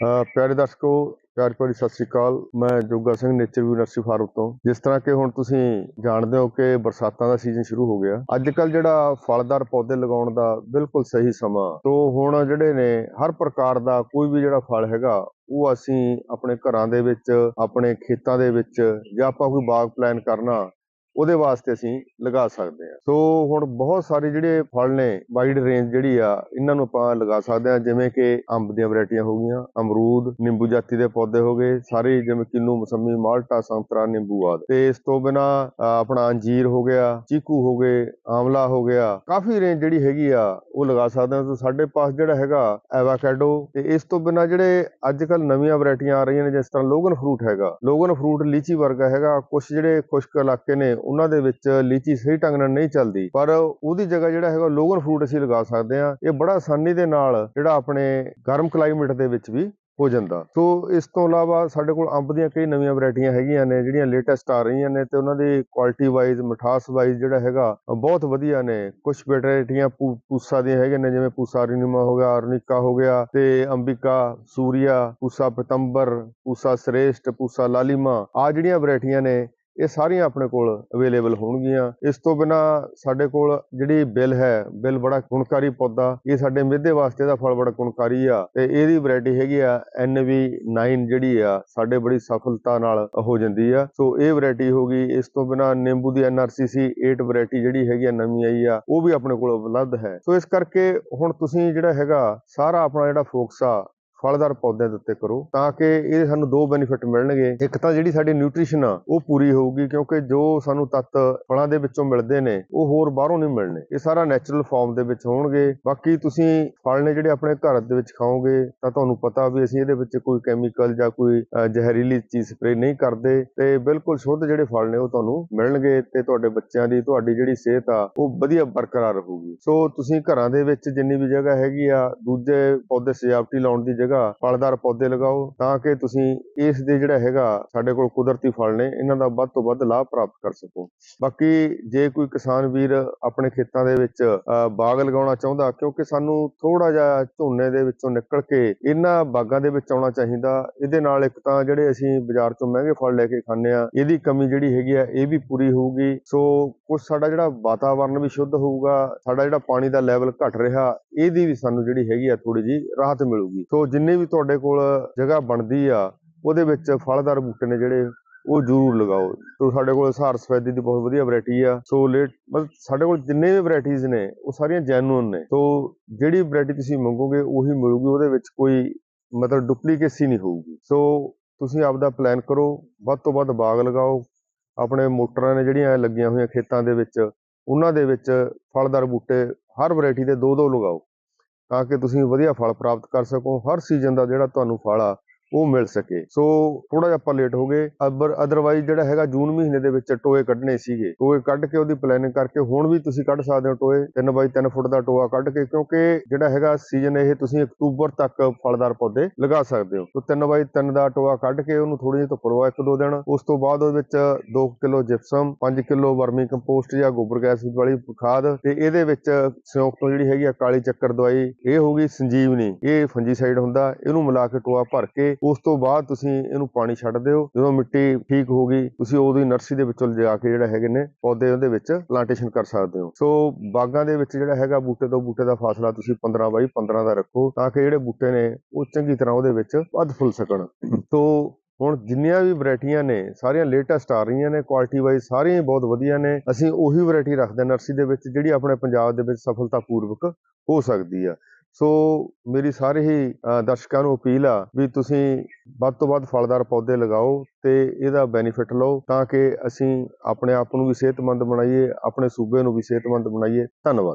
ਪਿਆਰੇ ਦਰਸ਼ਕੋ, ਪਿਆਰ ਭਰੀ ਸਤਿ ਸ੍ਰੀ ਅਕਾਲ। ਮੈਂ Joga Singh nature V nursery farm ਤੋਂ। ਜਿਸ ਤਰ੍ਹਾਂ ਕਿ ਹੁਣ ਤੁਸੀਂ ਜਾਣਦੇ ਹੋ ਕਿ ਬਰਸਾਤਾਂ ਦਾ ਸੀਜ਼ਨ ਸ਼ੁਰੂ ਹੋ ਗਿਆ। ਅੱਜ ਕੱਲ ਜਿਹੜਾ ਫਲਦਾਰ ਪੌਦੇ ਲਗਾਉਣ ਦਾ ਬਿਲਕੁਲ ਸਹੀ ਸਮਾਂ। ਤੋਂ ਹੁਣ ਜਿਹੜੇ ਨੇ, ਹਰ ਪ੍ਰਕਾਰ ਦਾ ਕੋਈ ਵੀ ਜਿਹੜਾ ਫਲ ਹੈਗਾ, ਉਹ ਅਸੀਂ ਆਪਣੇ ਘਰਾਂ ਦੇ ਵਿੱਚ, ਆਪਣੇ ਖੇਤਾਂ ਦੇ ਵਿੱਚ ਜਾਂ ਆਪਾਂ ਕੋਈ ਬਾਗ ਪਲਾਨ ਕਰਨਾ ਉਹਦੇ ਵਾਸਤੇ ਅਸੀਂ ਲਗਾ ਸਕਦੇ ਹਾਂ। ਸੋ ਹੁਣ ਬਹੁਤ ਸਾਰੇ ਜਿਹੜੇ ਫਲ ਨੇ ਵਾਈਡ ਰੇਂਜ ਜਿਹੜੀ ਆ, ਇਹਨਾਂ ਨੂੰ ਆਪਾਂ ਲਗਾ ਸਕਦੇ ਹਾਂ। ਜਿਵੇਂ ਕਿ ਅੰਬ ਦੀਆਂ ਵੈਰਾਈਟੀਆਂ ਹੋ ਗਈਆਂ, ਅਮਰੂਦ, ਨਿੰਬੂ ਜਾਤੀ ਦੇ ਪੌਦੇ ਹੋ ਗਏ, ਸਾਰੇ ਜਿਵੇਂ ਕਿੰਨੂ, ਮਸੰਮੀ, ਮਾਲਟਾ, ਸੰਤਰਾ, ਨਿੰਬੂ ਆਦਿ। ਤੇ ਇਸ ਤੋਂ ਬਿਨਾ ਆਪਣਾ ਅੰਜੀਰ ਹੋ ਗਿਆ, ਚੀਕੂ ਹੋ ਗਏ ਆਮਲਾ ਹੋ ਗਿਆ, ਕਾਫੀ ਰੇਂਜ ਜਿਹੜੀ ਹੈਗੀ ਆ, ਉਹ ਲਗਾ ਸਕਦੇ ਹਾਂ। ਸੋ ਸਾਡੇ ਪਾਸ ਜਿਹੜਾ ਹੈਗਾ ਐਵਾਕੈਡੋ ਤੇ ਇਸ ਤੋਂ ਬਿਨਾ ਜਿਹੜੇ ਅੱਜ ਕੱਲ ਨਵੀਆਂ ਵੈਰਾਈਟੀਆਂ ਆ ਰਹੀਆਂ ਨੇ, ਜਿਸ ਤਰ੍ਹਾਂ ਲੋਗਨ ਫਰੂਟ ਹੈਗਾ, ਲੋਗਨ ਫਰੂਟ ਲੀਚੀ ਵਰਗਾ ਹੈਗਾ ਕੁਝ ਜਿਹੜੇ ਖੁਸ਼ਕ ਇਲਾਕੇ ਨੇ ਉਹਨਾਂ ਦੇ ਵਿੱਚ ਲੀਚੀ ਸਹੀ ਢੰਗ ਨਾਲ ਨਹੀਂ ਚੱਲਦੀ। ਪਰ ਉਹਦੀ ਜਗ੍ਹਾ ਜਿਹੜਾ ਹੈਗਾ ਲੋਗਨ ਫਰੂਟ ਅਸੀਂ ਲਗਾ ਸਕਦੇ ਹਾਂ। ਇਹ ਬੜਾ ਆਸਾਨੀ ਦੇ ਨਾਲ ਜਿਹੜਾ ਆਪਣੇ ਗਰਮ ਕਲਾਈਮੇਟ ਦੇ ਵਿੱਚ ਵੀ ਹੋ ਜਾਂਦਾ। ਸੋ ਇਸ ਤੋਂ ਇਲਾਵਾ ਸਾਡੇ ਕੋਲ ਅੰਬ ਦੀਆਂ ਕਈ ਨਵੀਆਂ ਵੈਰਾਈਟੀਆਂ ਹੈਗੀਆਂ ਨੇ, ਜਿਹੜੀਆਂ ਲੇਟੈਸਟ ਆ ਰਹੀਆਂ ਨੇ ਤੇ ਉਹਨਾਂ ਦੀ ਕੁਆਲਿਟੀ ਵਾਈਜ਼ ਮਿਠਾਸ ਵਾਈਜ਼ ਜਿਹੜਾ ਹੈਗਾ, ਬਹੁਤ ਵਧੀਆ ਨੇ। ਕੁਝ ਵੈਰਾਈਟੀਆਂ ਪੂਸਾ ਦੀਆਂ ਹੈਗੀਆਂ ਨੇ, ਜਿਵੇਂ ਪੂਸਾ ਰਿਨਿਮਾ ਹੋ ਗਿਆ ਅਰਨਿਕਾ ਹੋ ਗਿਆ ਤੇ ਅੰਬਿਕਾ, ਸੂਰੀਆ, ਪੂਸਾ ਪਤੰਬਰ, ਪੂਸਾ ਸ੍ਰੇਸ਼ਟ, ਪੂਸਾ ਲਾਲੀਮਾ ਆ ਜਿਹੜੀਆਂ ਵੈਰਾਈਟੀਆਂ ਨੇ ਇਹ ਸਾਰੀਆਂ ਆਪਣੇ ਕੋਲ ਅਵੇਲੇਬਲ ਹੋਣਗੀਆਂ। ਇਸ ਤੋਂ ਬਿਨਾ ਸਾਡੇ ਕੋਲ ਜਿਹੜੀ ਬਿੱਲ ਹੈ, ਬਿੱਲ ਬੜਾ ਗੁਣਕਾਰੀ ਪੌਦਾ। ਇਹ ਸਾਡੇ ਮਿੱਧੇ ਵਾਸਤੇ ਦਾ ਫਲ ਬੜਾ ਗੁਣਕਾਰੀ ਆ। ਤੇ ਇਹਦੀ ਵੈਰਾਈਟੀ ਹੈਗੀ ਆ NV9 ਜਿਹੜੀ ਆ, ਸਾਡੇ ਬੜੀ ਸਫਲਤਾ ਨਾਲ ਹੋ ਜਾਂਦੀ ਆ। ਸੋ ਇਹ ਵੈਰਾਈਟੀ ਹੋ ਗਈ। ਇਸ ਤੋਂ ਬਿਨਾ ਨਿੰਬੂ ਦੀ NRCC 8 ਵੈਰਾਈਟੀ ਜਿਹੜੀ ਹੈਗੀ ਆ, ਨਵੀਂ ਆਈ ਆ, ਉਹ ਵੀ ਆਪਣੇ ਕੋਲ ਉਪਲਬਧ ਹੈ। ਸੋ ਇਸ ਕਰਕੇ ਹੁਣ ਤੁਸੀਂ ਜਿਹੜਾ ਹੈਗਾ, ਸਾਰਾ ਆਪਣਾ ਜਿਹੜਾ ਫੋਕਸ ਆ ਫਲਦਾਰ ਪੌਦਿਆਂ ਦੇ ਉੱਤੇ ਕਰੋ ਤਾਂ ਕਿ ਇਹ ਸਾਨੂੰ ਦੋ ਬੈਨੀਫਿਟ ਮਿਲਣਗੇ। ਇੱਕ ਤਾਂ ਜਿਹੜੀ ਸਾਡੀ ਨਿਊਟ੍ਰੀਸ਼ਨ ਆ, ਉਹ ਪੂਰੀ ਹੋਊਗੀ ਕਿਉਂਕਿ ਜੋ ਸਾਨੂੰ ਤੱਤ ਫਲਾਂ ਦੇ ਵਿੱਚੋਂ ਮਿਲਦੇ ਨੇ, ਉਹ ਹੋਰ ਬਾਹਰੋਂ ਨਹੀਂ ਮਿਲਣੇ। ਇਹ ਸਾਰਾ ਨੈਚੁਰਲ ਫਾਰਮ ਦੇ ਵਿੱਚ ਹੋਣਗੇ। ਬਾਕੀ ਤੁਸੀਂ ਫਲ ਨੇ ਜਿਹੜੇ ਆਪਣੇ ਘਰ ਦੇ ਵਿੱਚ ਖਾਓਗੇ, ਤਾਂ ਤੁਹਾਨੂੰ ਪਤਾ ਵੀ ਅਸੀਂ ਇਹਦੇ ਵਿੱਚ ਕੋਈ ਕੈਮੀਕਲ ਜਾਂ ਕੋਈ ਜ਼ਹਿਰੀਲੀ ਚੀਜ਼ ਸਪਰੇ ਨਹੀਂ ਕਰਦੇ ਤੇ ਬਿਲਕੁਲ ਸ਼ੁੱਧ ਜਿਹੜੇ ਫਲ ਨੇ ਉਹ ਤੁਹਾਨੂੰ ਮਿਲਣਗੇ ਤੇ ਤੁਹਾਡੇ ਬੱਚਿਆਂ ਦੀ, ਤੁਹਾਡੀ ਜਿਹੜੀ ਸਿਹਤ ਆ, ਉਹ ਵਧੀਆ ਬਰਕਰਾਰ ਰਹੂਗੀ। ਸੋ ਤੁਸੀਂ ਘਰਾਂ ਦੇ ਵਿੱਚ ਜਿੰਨੀ ਵੀ ਜਗ੍ਹਾ ਹੈਗੀ ਆ, ਦੂਜੇ ਪੌਦੇ ਸਜਾਵਟੀ ਲਾਉਣ ਦੀ ਜਗ੍ਹਾ ਫਲਦਾਰ ਪੌਦੇ ਲਗਾਓ ਤਾਂ ਕਿ ਤੁਸੀਂ ਇਸ ਦੇ ਜਿਹੜਾ ਹੈਗਾ ਸਾਡੇ ਕੋਲ ਕੁਦਰਤੀ ਫਲ ਨੇ, ਇਹਨਾਂ ਦਾ ਵੱਧ ਤੋਂ ਵੱਧ ਲਾਭ ਪ੍ਰਾਪਤ ਕਰ ਸਕੋ। ਬਾਕੀ ਜੇ ਕੋਈ ਕਿਸਾਨ ਵੀਰ ਆਪਣੇ ਖੇਤਾਂ ਦੇ ਵਿੱਚ ਬਾਗ ਲਗਾਉਣਾ ਚਾਹੁੰਦਾ, ਕਿਉਂਕਿ ਸਾਨੂੰ ਥੋੜਾ ਜਿਹਾ ਝੋਨੇ ਦੇ ਵਿੱਚੋਂ ਨਿਕਲ ਕੇ ਇਹਨਾਂ ਬਾਗਾਂ ਦੇ ਵਿੱਚ ਆਉਣਾ ਚਾਹੀਦਾ, ਇਹਦੇ ਨਾਲ ਇੱਕ ਤਾਂ ਜਿਹੜੇ ਅਸੀਂ ਬਾਜ਼ਾਰ ਤੋਂ ਮਹਿੰਗੇ ਫਲ ਲੈ ਕੇ ਖਾਂਦੇ ਆ ਇਹਦੀ ਕਮੀ ਜਿਹੜੀ ਹੈਗੀ ਆ, ਇਹ ਵੀ ਪੂਰੀ ਹੋਊਗੀ। ਸੋ ਕੁਝ ਸਾਡਾ ਜਿਹੜਾ ਵਾਤਾਵਰਣ ਵੀ ਸ਼ੁੱਧ ਹੋਊਗਾ, ਸਾਡਾ ਜਿਹੜਾ ਪਾਣੀ ਦਾ ਲੈਵਲ ਘਟ ਰਿਹਾ ਇਹਦੀ ਵੀ ਸਾਨੂੰ ਜਿਹੜੀ ਹੈਗੀ ਆ ਥੋੜੀ ਜੀ ਰਾਹਤ ਮਿਲੂਗੀ। ਸੋ ਜਿੰਨੇ ਵੀ ਤੁਹਾਡੇ ਕੋਲ ਜਗ੍ਹਾ ਬਣਦੀ ਆ, ਉਹਦੇ ਵਿੱਚ ਫਲਦਾਰ ਬੂਟੇ ਨੇ ਜਿਹੜੇ, ਉਹ ਜ਼ਰੂਰ ਲਗਾਓ। ਸੋ ਸਾਡੇ ਕੋਲ ਸਹਾਰ ਸਫੈਦੀ ਦੀ ਬਹੁਤ ਵਧੀਆ ਵੈਰਾਈਟੀ ਆ। ਸੋ ਲੇਟ ਮਤਲਬ ਸਾਡੇ ਕੋਲ ਜਿੰਨੇ ਵੀ ਵੈਰਾਈਟੀਆਂ ਨੇ, ਉਹ ਸਾਰੀਆਂ ਜੈਨੂਇਨ ਨੇ। ਸੋ ਜਿਹੜੀ ਵੈਰਾਈਟੀ ਤੁਸੀਂ ਮੰਗੋਗੇ, ਉਹੀ ਮਿਲੂਗੀ। ਉਹਦੇ ਵਿੱਚ ਕੋਈ ਮਤਲਬ ਡੁਪਲੀਕੇਸੀ ਨਹੀਂ ਹੋਊਗੀ। ਸੋ ਤੁਸੀਂ ਆਪਦਾ ਪਲਾਨ ਕਰੋ। ਵੱਧ ਤੋਂ ਵੱਧ ਬਾਗ ਲਗਾਓ। ਆਪਣੇ ਮੋਟਰਾਂ ਨੇ ਜਿਹੜੀਆਂ ਲੱਗੀਆਂ ਹੋਈਆਂ ਖੇਤਾਂ ਦੇ ਵਿੱਚ, ਉਹਨਾਂ ਦੇ ਵਿੱਚ ਫਲਦਾਰ ਬੂਟੇ ਹਰ ਵੈਰਾਈਟੀ ਦੇ ਦੋ ਦੋ ਲਗਾਓ, ਤਾਂ ਕਿ ਤੁਸੀਂ ਵਧੀਆ ਫਲ ਪ੍ਰਾਪਤ ਕਰ ਸਕੋ। ਹਰ ਸੀਜ਼ਨ ਦਾ ਜਿਹੜਾ ਤੁਹਾਨੂੰ ਫਲ ਆ ਉਹ ਮਿਲ ਸਕੇ। ਸੋ ਥੋੜਾ ਜਿਹਾ ਆਪਾਂ ਲੇਟ ਹੋ ਗਏ। ਅਬਰ ਅਦਰਵਾਈਜ਼ ਜਿਹੜਾ ਹੈਗਾ, ਜੂਨ ਮਹੀਨੇ ਦੇ ਵਿੱਚ ਟੋਏ ਕੱਢਣੇ ਸੀਗੇ। ਟੋਏ ਕੱਢ ਕੇ ਉਹਦੀ ਪਲੈਨਿੰਗ ਕਰਕੇ ਹੁਣ ਵੀ ਤੁਸੀਂ ਕੱਢ ਸਕਦੇ ਹੋ ਟੋਏ। 3 ਬਾਈ 3 ਫੁੱਟ ਦਾ ਟੋਆ ਕੱਢ ਕੇ, ਕਿਉਂਕਿ ਜਿਹੜਾ ਹੈਗਾ ਸੀਜ਼ਨ ਇਹ ਤੁਸੀਂ ਅਕਤੂਬਰ ਤੱਕ ਫਲਦਾਰ ਪੌਦੇ ਲਗਾ ਸਕਦੇ ਹੋ। ਸੋ 3 ਬਾਈ 3 ਦਾ ਟੋਆ ਕੱਢ ਕੇ ਉਹਨੂੰ ਥੋੜੀ ਜਿਹੀ ਧੁੱਪ ਲਵਾ ਇੱਕ ਦੋ ਦਿਨ। ਉਸ ਤੋਂ ਬਾਅਦ ਉਹਦੇ ਵਿੱਚ 2 kilo gypsum 5 kilo vermicompost ਜਾਂ ਗੋਬਰ ਗੈਸ ਵਾਲੀ ਖਾਦ ਤੇ ਇਹਦੇ ਵਿੱਚ ਸਿਉਂਕ ਤੋਂ ਜਿਹੜੀ ਹੈਗੀ ਆ ਕਾਲੀ ਚੱਕਰ ਦਵਾਈ। ਇਹ ਹੋਗੀ ਸੰਜੀਵਨੀ। ਇਹ ਫੰਜੀਸਾਈਡ ਹੁੰਦਾ। ਇਹਨੂੰ ਮਿਲਾ ਕੇ ਟੋਆ ਭਰ ਕੇ ਉਸ ਤੋਂ ਬਾਅਦ ਤੁਸੀਂ ਇਹਨੂੰ ਪਾਣੀ ਛੱਡ ਦਿਓ। ਜਦੋਂ ਮਿੱਟੀ ਠੀਕ ਹੋ ਗਈ, ਤੁਸੀਂ ਉਹਦੀ ਨਰਸਰੀ ਦੇ ਵਿੱਚੋਂ ਲਿਜਾ ਕੇ ਜਿਹੜਾ ਹੈਗੇ ਨੇ, ਪੌਦੇ ਉਹਦੇ ਵਿੱਚ ਪਲਾਂਟੇਸ਼ਨ ਕਰ ਸਕਦੇ ਹੋ। ਸੋ ਬਾਗਾਂ ਦੇ ਵਿੱਚ ਜਿਹੜਾ ਹੈਗਾ ਬੂਟੇ ਤੋਂ ਬੂਟੇ ਦਾ ਫਾਸਲਾ ਤੁਸੀਂ 15 ਬਾਈ 15 ਦਾ ਰੱਖੋ ਤਾਂ ਕਿ ਜਿਹੜੇ ਬੂਟੇ ਨੇ ਉਹ ਚੰਗੀ ਤਰ੍ਹਾਂ ਉਹਦੇ ਵਿੱਚ ਵੱਧ ਫੁੱਲ ਸਕਣ। ਸੋ ਹੁਣ ਜਿੰਨੀਆਂ ਵੀ ਵੈਰਾਈਟੀਆਂ ਨੇ, ਸਾਰੀਆਂ ਲੇਟੈਸਟ ਆ ਰਹੀਆਂ ਨੇ ਕੁਆਲਿਟੀ ਵਾਈਜ਼ ਸਾਰੀਆਂ ਹੀ ਬਹੁਤ ਵਧੀਆ ਨੇ, ਅਸੀਂ ਉਹੀ ਵੈਰਾਈਟੀ ਰੱਖਦੇ ਹਾਂ ਨਰਸਰੀ ਦੇ ਵਿੱਚ ਜਿਹੜੀ ਆਪਣੇ ਪੰਜਾਬ ਦੇ ਵਿੱਚ ਸਫਲਤਾਪੂਰਵਕ ਹੋ ਸਕਦੀ ਆ। ਸੋ ਮੇਰੀ ਸਾਰੇ ਹੀ ਦਰਸ਼ਕਾਂ ਨੂੰ ਅਪੀਲ ਆ ਵੀ ਤੁਸੀਂ ਵੱਧ ਤੋਂ ਵੱਧ ਫਲਦਾਰ ਪੌਦੇ ਲਗਾਓ ਤੇ ਇਹਦਾ ਬੈਨੀਫਿਟ ਲਓ ਤਾਂ ਕਿ ਅਸੀਂ ਆਪਣੇ ਆਪ ਨੂੰ ਵੀ ਸਿਹਤਮੰਦ ਬਣਾਈਏ, ਆਪਣੇ ਸੂਬੇ ਨੂੰ ਵੀ ਸਿਹਤਮੰਦ ਬਣਾਈਏ। ਧੰਨਵਾਦ।